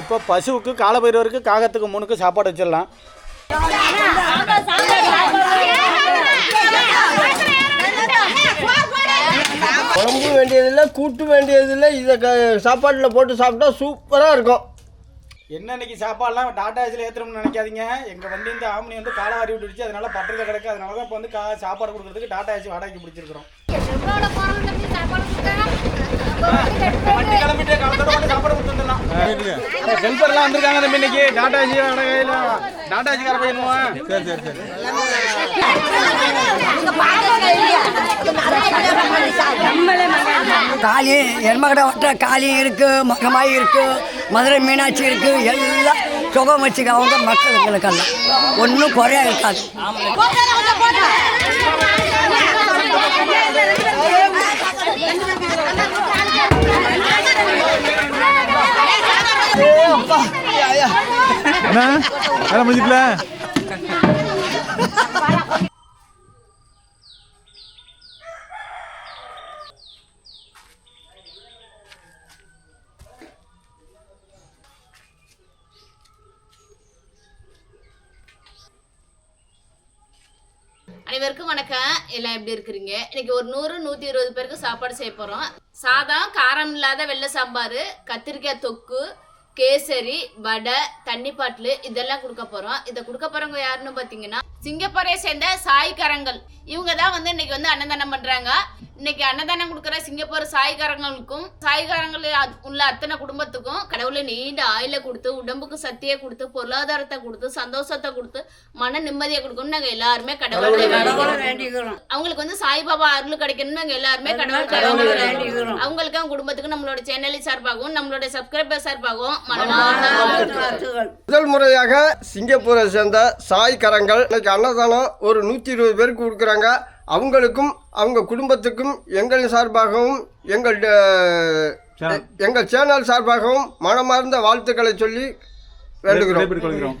இப்போ பசுவுக்கு காலபைரவருக்கு காகத்துக்கு மூணுக்கு சாப்பாடு வச்சிடலாம். குழம்பு வேண்டியதில்லை கூட்டு வேண்டியதில்லை இதை க சாப்பாட்டில் போட்டு சாப்பிட்டா சூப்பராக இருக்கும். என்ன இன்னைக்கு சாப்பாடுலாம் டாடா ஏசில் ஏற்றுறோம்னு நினைக்காதீங்க. எங்கள் வண்டி வந்து ஆம்னி வந்து காலை வாரி விட்டுடுச்சு அதனால பட்டத்தில் கிடக்கு. அதனால தான் இப்போ வந்து கா சாப்பாடு கொடுக்குறதுக்கு டாடா ஏசி வாடகைக்கு பிடிச்சிருக்கிறோம். ஹெல்பர்லாம் வந்திருக்காங்க நம்ம இன்னைக்கு டாடா ஏசி வாடகையில் கார பையனுவான் சரி சரி சரி காளி எருமகடை வட்ட காளி இருக்கு மகமாய் இருக்கு மதுரை மீனாட்சி இருக்கு எல்லாம் சுகம் வச்சுக்கவங்க மக்களுங்களுக்கெல்லாம் ஒன்றும் குறையா இருக்காது. என்ன வேலை முடிஞ்சிக்கல அனைவருக்கும் வணக்கம். எல்லாம் எப்படி இருக்கிறீங்க? இன்னைக்கு ஒரு நூறு நூற்றி இருபது பேருக்கு சாப்பாடு செய்ய போகிறோம் சாதம் காரம் இல்லாத வெள்ளை சாம்பார் கத்திரிக்காய் தொக்கு கேசரி வடை தண்ணி பாட்டில் இதெல்லாம் கொடுக்க போகிறோம் இதை கொடுக்க போகிறவங்க யாருன்னு பார்த்தீங்கன்னா சிங்கப்பூரை சேர்ந்த சாய்கரங்கள் இவங்க தான் வந்து இன்னைக்கு வந்து அன்னதானம் பண்ணுறாங்க இன்னைக்கு அன்னதானம் கொடுக்குற சிங்கப்பூர் சாய்காரங்களுக்கும் சாய்காரங்கள் உள்ள அத்தனை குடும்பத்துக்கும் கடவுளை நீண்ட ஆயில கொடுத்து உடம்புக்கு சக்தியை கொடுத்து பொருளாதாரத்தை கொடுத்து சந்தோஷத்தை கொடுத்து மன நிம்மதியை கொடுக்கணும் நாங்க எல்லாருமே கடவுளை வேண்டிக்கிறோம். அவங்களுக்கு வந்து சாய்பாபா அருள் கிடைக்கணும்னு நாங்க எல்லாருமே கடவுள். அவங்களுக்கு அவங்க குடும்பத்துக்கு நம்மளோட சேனல் சார்பாகவும் நம்மளோட சப்ஸ்கிரைபர் சார்பாகவும். முதல் முறையாக சிங்கப்பூரை சேர்ந்த சாய் கரங்கள் இன்னைக்கு அன்னதானம் ஒரு நூற்றி இருபது பேருக்கு கொடுக்குறாங்க அவங்களுக்கும் அவங்க குடும்பத்துக்கும் எங்கள் சார்பாகவும் எங்கள் எங்கள் சேனல் சார்பாகவும் மனமார்ந்த வாழ்த்துக்களை சொல்லி வேண்டுகிறோம்.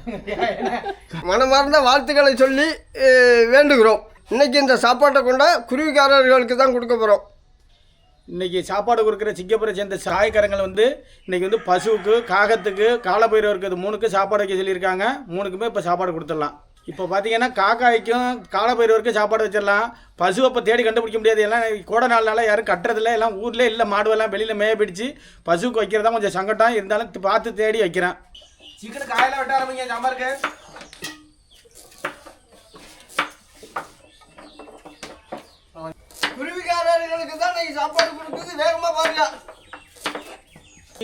மனமார்ந்த வாழ்த்துக்களை சொல்லி வேண்டுகிறோம். இன்னைக்கு இந்த சாப்பாட்டை கொண்ட குருவிக்காரர்களுக்கு தான் கொடுக்க போகிறோம் இன்னைக்கு சாப்பாடு கொடுக்குற சிங்கப்பூரை சேர்ந்த சாய்கரங்கள் வந்து இன்னைக்கு வந்து பசுவுக்கு காகத்துக்கு காலபைரவருக்கு இது மூணுக்கு சாப்பாடு வைக்க சொல்லியிருக்காங்க. மூணுக்குமே இப்போ சாப்பாடு கொடுத்துடலாம். இப்போ பார்த்தீங்கன்னா காக்காய்க்கும் காலபைரவருக்கும் சாப்பாடு வச்சிடலாம். பசுவை இப்போ தேடி கண்டுபிடிக்க முடியாது. எல்லாம் கோடை நாள்னால யாரும் கட்டுறதில்ல. எல்லாம் ஊர்லேயே இல்லை. மாடுவெல்லாம் வெளியில் மேய பிடிச்சி பசுவுக்கு வைக்கிறதா கொஞ்சம் சங்கடம். இருந்தாலும் பார்த்து தேடி வைக்கிறேன். சிக்கன் காயெல்லாம் வெட்ட ஆரம்பிங்க. சாம்பாருக்கு குருவிக்காரர்களுக்கு தான் சாப்பாடு கொடுக்குது வேகமாக பாருங்க.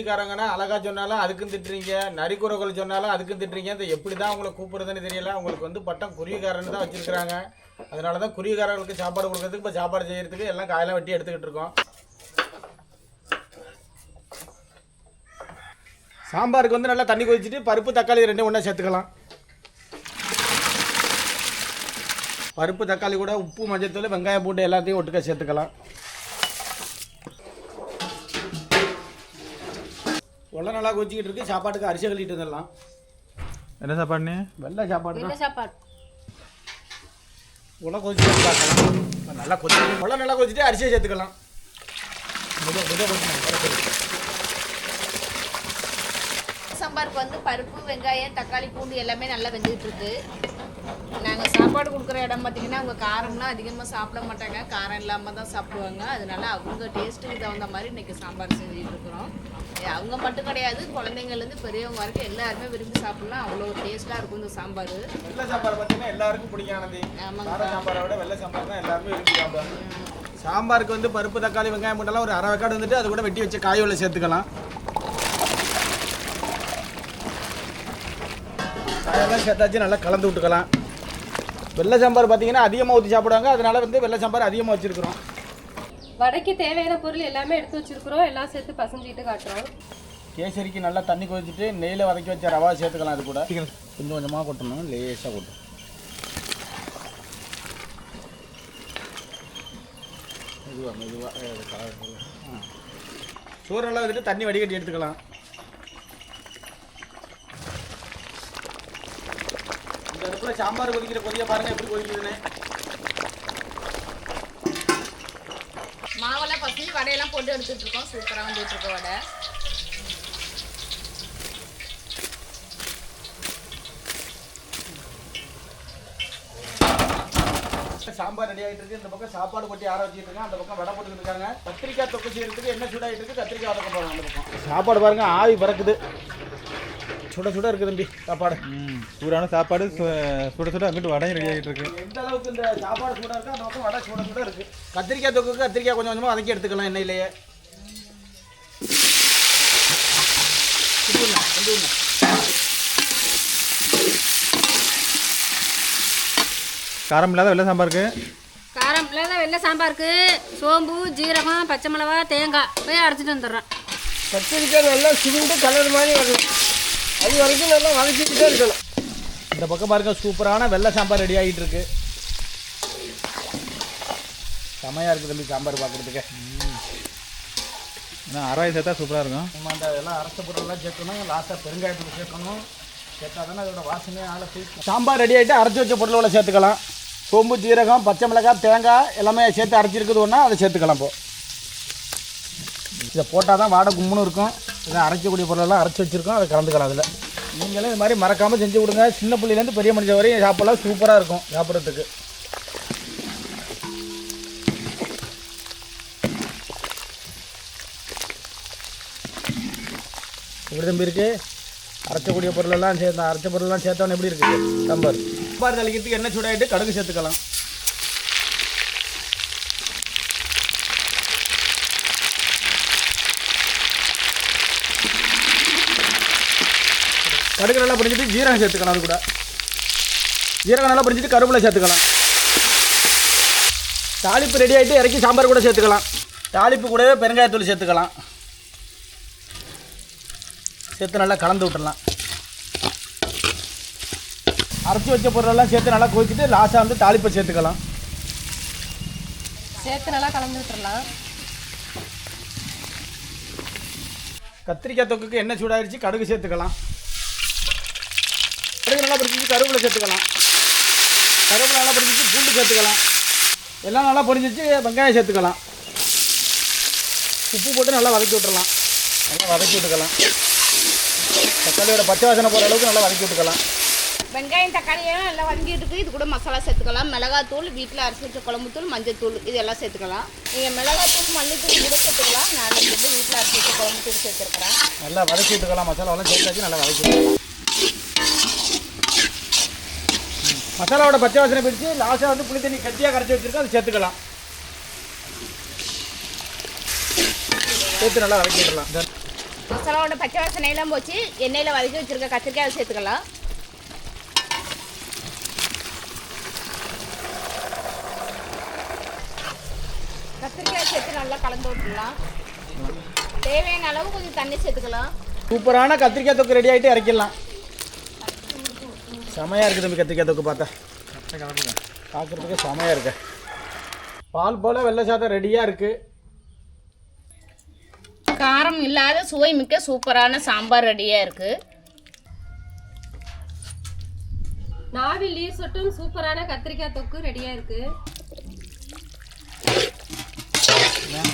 காரங்கன்னா அழகா சொன்னாலும் அதுக்கும் திட்டுறீங்க நரிக்குறவர்கள் சொன்னாலும் அதுக்கும் திட்டுறீங்க. இந்த எப்படி தான் உங்களை கூப்பிடுறதுன்னு தெரியல. உங்களுக்கு வந்து பட்டம் குருவிக்காரன்னு தான் வச்சிருக்கிறாங்க. அதனால தான் குருவிக்காரர்களுக்கு சாப்பாடு கொடுக்கறதுக்கு இப்போ சாப்பாடு செய்யறதுக்கு எல்லாம் காயெல்லாம் வெட்டி எடுத்துக்கிட்டு இருக்கோம். சாம்பாருக்கு வந்து நல்லா தண்ணி கொதிச்சுட்டு பருப்பு தக்காளி ரெண்டும் ஒன்றா சேர்த்துக்கலாம். பருப்பு தக்காளி கூட உப்பு மஞ்சத்தூள் வெங்காயம் பூண்டு எல்லாத்தையும் ஒட்டுக்க சேர்த்துக்கலாம். உள்ள நல்லா கொதிச்சிக்கிட்டு இருக்கு. சாப்பாட்டுக்கு அரிசி கழிட்டு வந்துடலாம். என்ன சாப்பாடுண்ணே வெள்ளை சாப்பாடு தான். உள்ள கொதிச்சு பார்க்கலாம். நல்லா கொதி உள்ள நல்லா கொதிச்சுட்டு அரிசியை சேர்த்துக்கலாம். சாம்பாருக்கு வந்து பருப்பு வெங்காயம் தக்காளி பூண்டு எல்லாமே நல்லா வெந்துகிட்டு இருக்கு. நாங்கள் சாப்பாடு கொடுக்குற இடம் பார்த்தீங்கன்னா அவங்க காரம்லாம் அதிகமாக சாப்பிட மாட்டாங்க. காரம் இல்லாமல் தான் சாப்பிடுவாங்க. அதனால அவங்க டேஸ்ட்டுக்கு தகுந்த மாதிரி இன்னைக்கு சாம்பார் செஞ்சுட்டு இருக்கிறோம். அவங்க மட்டும் கிடையாது குழந்தைங்கள்லேருந்து பெரியவங்க வரைக்கும் எல்லாருமே விரும்பி சாப்பிடலாம். அவ்வளோ டேஸ்ட்டாக இருக்கும் இந்த சாம்பார். வெள்ளை சாம்பார் பார்த்தீங்கன்னா எல்லாருக்கும் பிடிக்கும் ஆனந்தி ஆமாங்க. சாம்பாரை விட வெள்ளை சாம்பார் தான் எல்லாருமே விரும்பி சாப்பிடுவாங்க. சாம்பாருக்கு வந்து பருப்பு தக்காளி வெங்காயம் பூண்டெல்லாம் ஒரு அரை வெக்காடு வந்துட்டு அது கூட வெட்டி வச்ச காய் உள்ள சேர்த்துக்கலாம். காயெல்லாம் சேர்த்தாச்சு நல்லா கலந்து விட்டுக்கலாம். வெள்ளை சாம்பார் பார்த்தீங்கன்னா அதிகமாக ஊற்றி சாப்பிடுவாங்க. அதனால வந்து வெள்ளை சாம்பார் அதிகமாக வச்சுருக்கிறோம். வடைக்கு தேவையான பொருள் எல்லாமே எடுத்து வச்சிருக்கிறோம். எல்லாம் சேர்த்து பசஞ்சிட்டு காட்டுறோம். கேசரிக்கு நல்லா தண்ணி கொதிச்சுட்டு நெய்யில் வதக்கி வச்ச ரவா சேர்த்துக்கலாம் அது கூட. கொஞ்சம் கொஞ்சமாக கொட்டணும். லேசாக கொட்டணும் மெதுவாக மெதுவாக சோறெல்லாம் வந்துட்டு தண்ணி வடிகட்டி எடுத்துக்கலாம். இந்த இடத்துல சாம்பார் கொதிக்கிற கொதிய பாருங்கள் எப்படி கொதிக்குதுன்னு. எல்லாத்தையும் வடையெல்லாம் போட்டு எடுத்துட்ருக்கோம் சூப்பராக வந்துட்டுருக்கோம் வடை. சாம்பார் ரெடி ஆகிட்டு இருக்கு. இந்த பக்கம் சாப்பாடு கொட்டி ஆற வச்சுட்டு இருக்காங்க அந்த பக்கம் வடை போட்டுக்கிட்டு இருக்காங்க. கத்திரிக்காய் தொக்கு செய்யறதுக்கு என்ன சூடாகிட்டு இருக்கு கத்திரிக்காய் தொக்க போகிறோம் அந்த பக்கம். சாப்பாடு பாருங்க ஆவி பறக்குது. சுட சுட இருக்கு தம்பி சாப்பாடு. சூடான சாப்பாடு சு- சுட சுட அங்கிட்டு வடையும் ரெடி ஆகிட்டு இருக்கு எந்த அளவுக்கு இந்த சாப்பாடு சூடா இருக்கோ அந்த பக்கம் வடை சூட சுட இருக்கு. கத்திரிக்காய் தொக்குக்கு கத்திரிக்காய் கொஞ்சம் கொஞ்சமாக வதக்கி எடுத்துக்கலாம் எண்ணெயிலேயே. காரம் இல்லாத வெள்ளை சாம்பாருக்கு காரம் இல்லாத வெள்ளை சாம்பாருக்கு சோம்பு ஜீரகம் பச்சை மிளகா தேங்காய். போய் அரைச்சிட்டு வந்துடுறேன். கத்திரிக்காய் நல்லா சுருண்டு கலர் மாதிரி வரணும் அது வரைக்கும் நல்லா வதக்கிக்கிட்டே இருக்கணும். இந்த பக்கம் பாருங்க சூப்பரான வெள்ளை சாம்பார் ரெடி ஆகிட்டு இருக்கு. செமையா இருக்கு தம்பி சாம்பார் பார்க்கறதுக்கு ஏன்னா அரைவாய் சேர்த்தா சூப்பராக இருக்கும். நம்ம அந்த எல்லாம் அரச பொருள்லாம் சேர்க்கணும் லாஸ்ட்டாக பெருங்காயத்தூள் சேர்க்கணும். சேர்த்தா தானே அதோட வாசனையே ஆளை தூக்கும் சாம்பார் ரெடி ஆகிட்டு அரைச்சி வச்ச பொருளோட சேர்த்துக்கலாம். சோம்பு ஜீரகம் பச்சை மிளகாய் தேங்காய் எல்லாமே சேர்த்து அரைச்சிருக்குது ஒன்றா அதை சேர்த்துக்கலாம் இப்போ இதை போட்டால் தான் வாடை கும்முன்னு இருக்கும். இதை அரைக்கக்கூடிய பொருளெல்லாம் அரைச்சி வச்சுருக்கோம் அதை கலந்துக்கலாம் அதில். நீங்களும் இது மாதிரி மறக்காமல் செஞ்சு கொடுங்க. சின்ன பிள்ளைலேருந்து பெரிய மனுஷன் வரையும் சாப்பிடலாம் சூப்பராக இருக்கும் சாப்பிட்றதுக்கு. இப்படி தம்பி இருக்குது அரைச்சக்கூடிய பொருளெல்லாம் சேர்த்து அரைச்ச பொருளெல்லாம் சேர்த்தோன்னு எப்படி இருக்கு? சாம்பார். சாம்பார் தளிக்கிறதுக்கு எண்ணெய் சூடாகிட்டு கடுகு சேர்த்துக்கலாம். கடுகு நல்லா பிடிச்சிட்டு ஜீரகம் சேர்த்துக்கலாம் அது கூட. ஜீரகம் நல்லா பிடிச்சிட்டு கருவேப்பிலை சேர்த்துக்கலாம். தாளிப்பு ரெடி ஆகிட்டு இறக்கி சாம்பார் கூட சேர்த்துக்கலாம். தாளிப்பு கூடவே பெருங்காயத்தூள் சேர்த்துக்கலாம். சேர்த்து நல்லா கலந்து விட்டுறலாம் அரைச்சி வச்ச பொருளெல்லாம் சேர்த்து நல்லா கொதிச்சுட்டு லாஸ்ட்டாக வந்து தாளிப்பை சேர்த்துக்கலாம். சேர்த்து நல்லா கலந்து விட்டுறலாம் கத்திரிக்காய் தொக்குக்கு எண்ணெய் சூடாயிருச்சு கடுகு சேர்த்துக்கலாம். கடுகு நல்லா பிடிச்சிச்சு கருவேப்பிலை சேர்த்துக்கலாம். கருவேப்பிலை நல்லா பிடிச்சிச்சு பூண்டு சேர்த்துக்கலாம். எல்லாம் நல்லா பொரிஞ்சிச்சு வெங்காயம் சேர்த்துக்கலாம். உப்பு போட்டு நல்லா வதக்கி விட்டுறலாம். நல்லா வதக்கி விட்டுக்கலாம். தக்காளியோட பச்சை வாசனை போகிற அளவுக்கு நல்லா வதக்கி விட்டுக்கலாம். வெங்காயம் தக்காளி எல்லாம் நல்லா வதங்கிட்டு இருக்கு. இது கூட மசாலா சேர்த்துக்கலாம். மிளகாத்தூள் வீட்டில் அரைச்சி வச்ச குழம்புத்தூள் மஞ்சத்தூள் இதெல்லாம் சேர்த்துக்கலாம். நீங்கள் மிளகாத்தூள் மல்லித்தூள் கூட சேர்த்துக்கலாம். நான் வந்து வீட்டில் அரைச்சி வச்ச குழம்புத்தூள் சேர்த்துருக்கிறேன். நல்லா வதக்கி விட்டுக்கலாம். மசாலாவெல்லாம் சேர்த்தாச்சு நல்லா வதக்கி விட்டுக்கலாம். மசாலாவோட பச்சை வாசனை பிடிச்சி லாஸ்ட்டாக வந்து புளி தண்ணி கட்டியாக கரைச்சி வச்சிருக்கோம் அதை சேர்த்துக்கலாம். சேர்த்து நல்லா வதக்கி விடலாம் மசாலாவோட பச்சை வாசனையெல்லாம் போச்சு எண்ணெயில் வதக்கி வச்சிருக்க கத்திரிக்காய் சேர்த்துக்கலாம். கத்திரிக்காய் சேர்த்து நல்லா கலந்து விட்டுலாம் தேவையான அளவு கொஞ்சம் தண்ணி சேர்த்துக்கலாம். சூப்பரான கத்திரிக்காய் தொக்கு ரெடி ஆகிட்டு இறக்கிடலாம். செமையாக இருக்குது தம்பி கத்திரிக்காய் தொக்கு பார்த்தா. பார்க்குறதுக்கு செமையாக இருக்கு. பால் போல் வெள்ளை சாதம் ரெடியாக இருக்குது காரம் இல்லாத சுவை மிக்க சூப்பரான சாம்பார் ரெடியாக இருக்குது நாவி லீவ் சொட்டும் சூப்பரான கத்திரிக்காய் தொக்கு ரெடியா இருக்கு.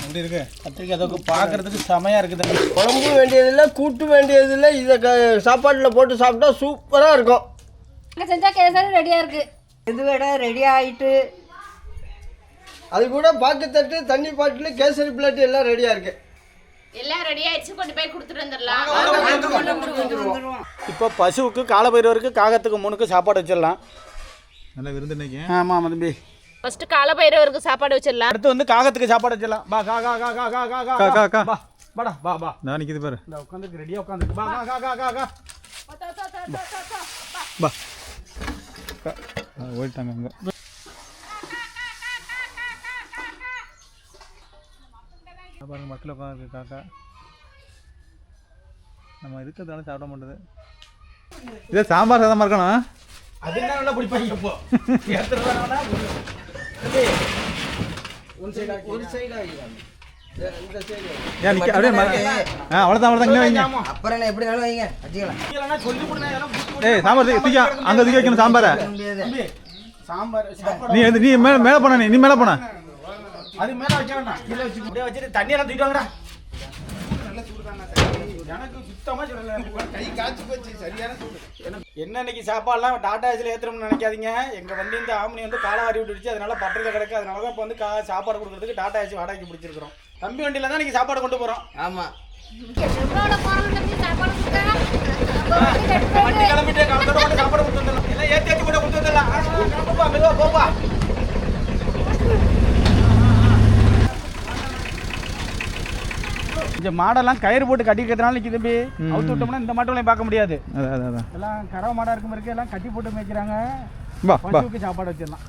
எப்படி இருக்கு? கத்திரிக்காய் தொக்கு பார்க்குறதுக்கு செமையாக இருக்குது தம்பி. குழம்பு வேண்டியதில்லை கூட்டு வேண்டியதில்லை இதை க சாப்பாட்டில் போட்டு சாப்பிட்டா சூப்பராக இருக்கும். செஞ்சால் கேசரி ரெடியாக இருக்குது இது விட ரெடி ஆகிட்டு அது கூட பாக்குத்தட்டு தண்ணி பாட்டில் கேசரி பிளேட் எல்லாம் ரெடியாக இருக்குது எல்லாம் ரெடி ஆயிடுச்சு கொண்டு போய் கொடுத்துட்டு வந்துடலாம் இப்போ பசுவுக்கு காலபைரவருக்கு காகத்துக்கு மூணுக்கு சாப்பாடு வச்சிடலாம் நல்ல விருந்து இன்னைக்கு ஆமாம் ஆமாம் தம்பி ஃபர்ஸ்ட் காலபைரவருக்கு சாப்பாடு வச்சிடலாம் அடுத்து வந்து காகத்துக்கு சாப்பாடு வச்சிடலாம் பா கா கா கா கா கா கா கா கா, கா, கா. பா பாடா பா பா நான் நிற்கிது பாரு இந்த உட்காந்துருக்கு ரெடியாக உட்காந்துருக்கு பா கா கா கா கா கா பா அக்கா ஓடிட்டாங்க அங்கே. பாருங்க மக்கள் உட்காந்துருக்கு காக்கா நம்ம இருக்கிறதால சாப்பிட மாட்டேது இதே சாம்பார் சாதமாக இருக்கணும்? அது என்ன நல்லா பிடிப்பாங்க இப்போ. ஒரு சைடாக ஒரு சைடாக அவ்வளோதான் அவ்வளோதான் அப்புறம் எப்படி வைங்க? வச்சுக்கலாம். சொல்லி ஏய் சாம்பார் தூக்கி தூக்கி அங்கே தூக்கி வைக்கணும் சாம்பாரை. தம்பி சாம்பார். சாப்பாடு நீ எது- நீ மேலே மேலே போன நீ நீ மேலே போன. அது மேல வைக்க வேண்டாம். கீழே வச்சு அப்படியே வச்சுட்டு தண்ணி எல்லாம் தூக்கிட்டு வாங்கடா. எனக்கு சுத்தமா சொல்லல கை காய்ச்சி போச்சு சரியான என்ன இன்னைக்கு சாப்பாடுலாம் டாடா ஏசில் ஏத்துறோம்னு நினைக்காதீங்க. எங்க வண்டி வந்து ஆம்னி வந்து காலாவாரி விட்டுருச்சு அதனால பட்டறத கிடக்கு. அதனால தான் இப்போ வந்து கா சாப்பாடு கொடுக்கறதுக்கு டாடா ஏசி வாடகைக்கு பிடிச்சிருக்கிறோம். தம்பி வண்டியில தான் இன்னைக்கு சாப்பாடு கொண்டு போறோம். ஆமா. வண்டி கிளம்பிட்டு சாப்பாடு கொடுத்து வந்துடலாம் எல்லாம் ஏற்றி ஏற்றி கூட கொடுத்து வந்துடலாம் ஆ, ஆ, கிளம்புப்பா மெதுவா போப்பா இந்த மாடெல்லாம் கயிறு போட்டு கட்டிக்கிறதுனால நிற்கி தம்பி. அவுத்து விட்டோம்னா இந்த மாட்டோலையும் பார்க்க முடியாது. எல்லாம் கறவை மாடா இருக்கும் இருக்கு எல்லாம் கட்டி போட்டு மேய்க்கிறாங்க. பசுவுக்கு சாப்பாடு வச்சிடலாம்.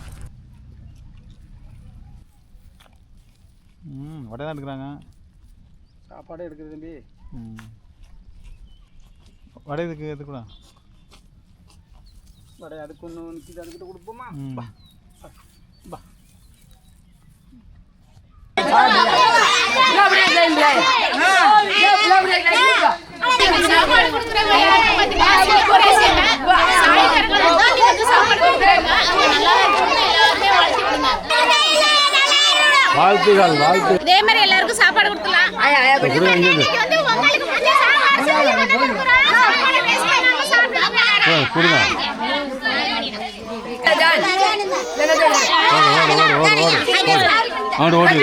ம் வடை தான் எடுக்கிறாங்க. சாப்பாடு எடுக்குது தம்பி. ம். வடை இதுக்கு இது கூட? வடை அதுக்கு ஒன்று நிற்கிது அதுக்கிட்ட கொடுப்போமா? பா விடுங்க. வாழ்த்துகள் வாழ்த்து. இதே மாதிரி எல்லாருக்கும் சாப்பாடு கொடுக்கலாம் இன்னைக்கு வந்து உங்களுக்கு பிடிச்ச சாப்பாடு சொல்லி வந்து கொடுக்குறோம். சாப்பாடு waste பண்ணாம சாப்பிடுங்க எல்லாரும். கொடுங்க. ஓடு. ஓடு.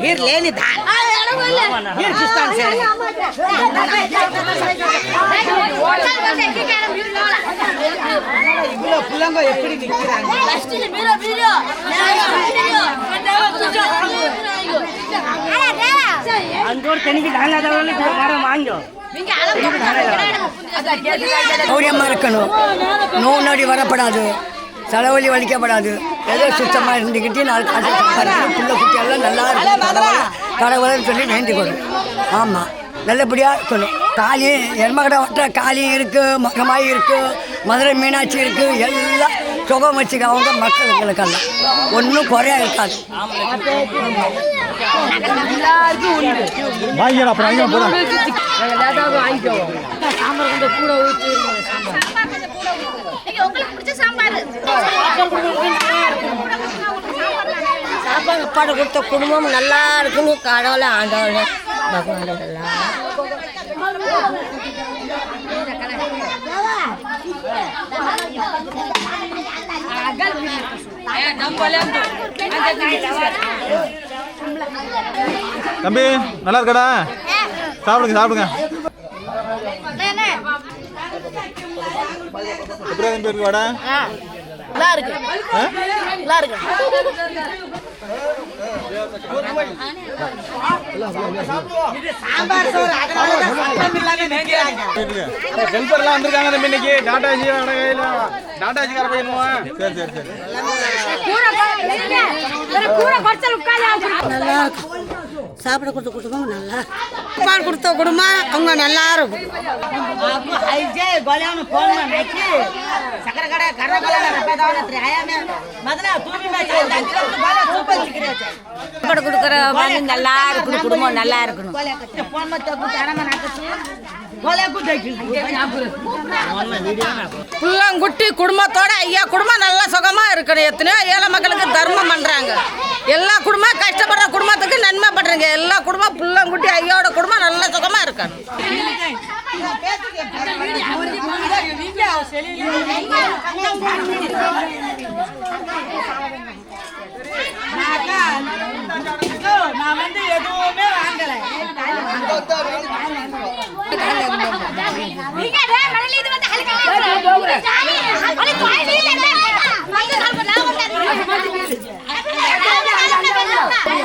हीर ले ली धान हीर किस्तान से இவ்வளோ பிள்ளைங்க எப்படி நிற்கிறாங்க அந்த ஒரு தனிக்கு தானே தவிர மரம் வாங்கோ. இருக்கணும். நோய் நொடி வரப்படாது. தலைவலி வலிக்கப்படாது. ஏதோ சுத்தமாக இருந்துக்கிட்டு நாலு காசு பிள்ளை குட்டியெல்லாம் நல்லா இருக்கும் கடவுளை கடவுளைன்னு சொல்லி வேண்டிக்கணும் ஆமாம் நல்லபடியாக இருக்கணும் காளி எருமகடை வட்ட காளியும் இருக்குது மகமாயி இருக்குது மதுரை மீனாட்சி இருக்குது எல்லாம் சுகம் வச்சுக்க அவங்க மக்களுங்களுக்கெல்லாம் ஒன்றும் குறையா இருக்காது. வாங்கிடா அப்புறம் வாங்கி போதும் இன்னைக்கு உங்களுக்கு பிடிச்ச சாம்பார். சாப்பாடு கொடுத்த குடும்பம் நல்லா இருக்கணும் கடவுளை ஆண்டவளை பகவான். தம்பி நல்லா இருக்கடா? சாப்பிடுங்க சாப்பிடுங்க. எப்படி தம்பி இருக்கு. வடை நல்லா இருக்கு. நல்லா இருக்கு வந்திருக்காங்க இன்னைக்கு. கரை சரி சரி சரி. நல்லா இருக்கும் சாப்பிட கொடுத்த குடும்பம் நல்லா. சாப்பாடு கொடுத்த குடும்பம் அவங்க நல்லா இருக்கும். சாப்பாடு கொடுக்குற மாதிரி நல்லா இருக்கணும் குடும்பம் நல்லா இருக்கணும். புள்ளங்குட்டி குடும்பத்தோட ஐயா குடும்பம் நல்ல சுகமா இருக்கணும். எத்தனையோ ஏழை மக்களுக்கு தர்மம் பண்றாங்க. எல்லா குடும்பம் கஷ்டப்படுற குடும்பத்துக்கு நன்மை பண்றீங்க. எல்லா குடும்பம் புள்ளங்குட்டி ஐயோட குடும்பம் நல்ல சுகமா இருக்கணும். Madhavi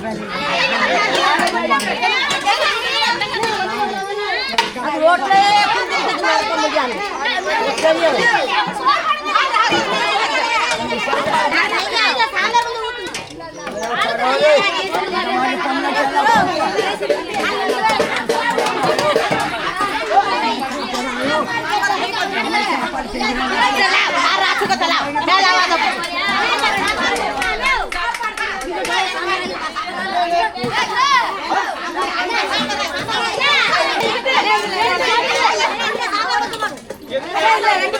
Tala, tala, tala, tala, tala, ரெண்டு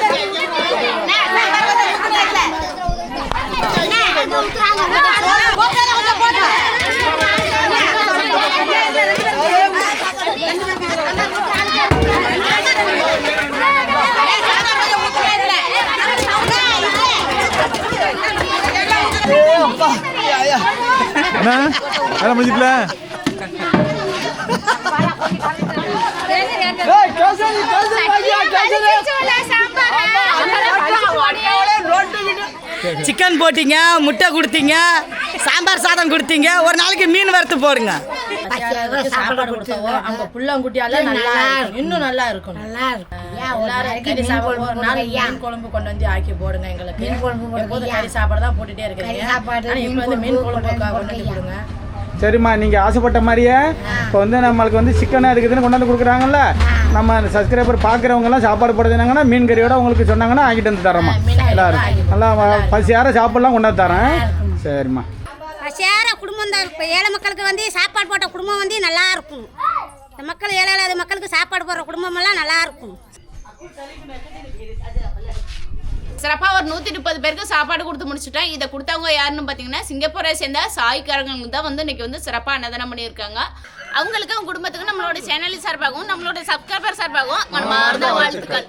அண்ணா வேலை முடிஞ்சிட்டல சிக்கன் போட்டீங்க முட்டை கொடுத்தீங்க சாம்பார் சாதம் கொடுத்தீங்க ஒரு நாளைக்கு மீன் வறுத்து போடுங்க. சாப்பாடு அவங்க புள்ளங்குட்டியால நல்லா இன்னும் நல்லா இருக்கும் நல்லா இருக்கும் ஒரு நாள் மீன் குழம்பு கொண்டு வந்து ஆக்கி போடுங்க எங்களுக்கு. மீன் குழம்பு எப்போதும் கறி சாப்பாடு தான் போட்டுட்டே இருக்கிறீங்க. ஆனா இப்போ வந்து மீன் குழம்பு கொண்டு வந்து கொடுங்க சரிம்மா நீங்கள் ஆசைப்பட்ட மாதிரியே இப்போ வந்து நம்மளுக்கு வந்து சிக்கன் இருக்குதுன்னு கொண்டாந்து கொடுக்குறாங்கல்ல நம்ம சப்ஸ்கிரைபர் பார்க்குறவங்கலாம் சாப்பாடு போடுதுனாங்கன்னா மீன் கறியோட உங்களுக்கு சொன்னாங்கன்னா ஆக்கிட்டு வந்து தரோம்மா. எல்லாரும் நல்லா பசியார சாப்பாடுலாம் கொண்டாந்து தரேன். சரிம்மா. சேர குடும்பம் தான் இப்போ ஏழை மக்களுக்கு வந்து சாப்பாடு போட்ட குடும்பம் வந்து நல்லா இருக்கும். இந்த மக்கள் ஏழை இல்லாத மக்களுக்கு சாப்பாடு போடுற குடும்பமெல்லாம் நல்லா இருக்கும். சிறப்பாக ஒரு நூற்றி முப்பது பேருக்கு சாப்பாடு கொடுத்து முடிச்சுட்டேன். இதை கொடுத்தவங்க யாருன்னு பார்த்தீங்கன்னா சிங்கப்பூரை சேர்ந்த சாய்க்காரங்களுக்கு தான் வந்து இன்னைக்கு வந்து சிறப்பாக அன்னதானம் பண்ணியிருக்காங்க. அவங்களுக்கு அவங்க குடும்பத்துக்கு நம்மளோட சேனல் சார்பாகவும் நம்மளோட சப்ஸ்கிரைபர் சார்பாகவும் மனமார்ந்த வாழ்த்துக்கள்.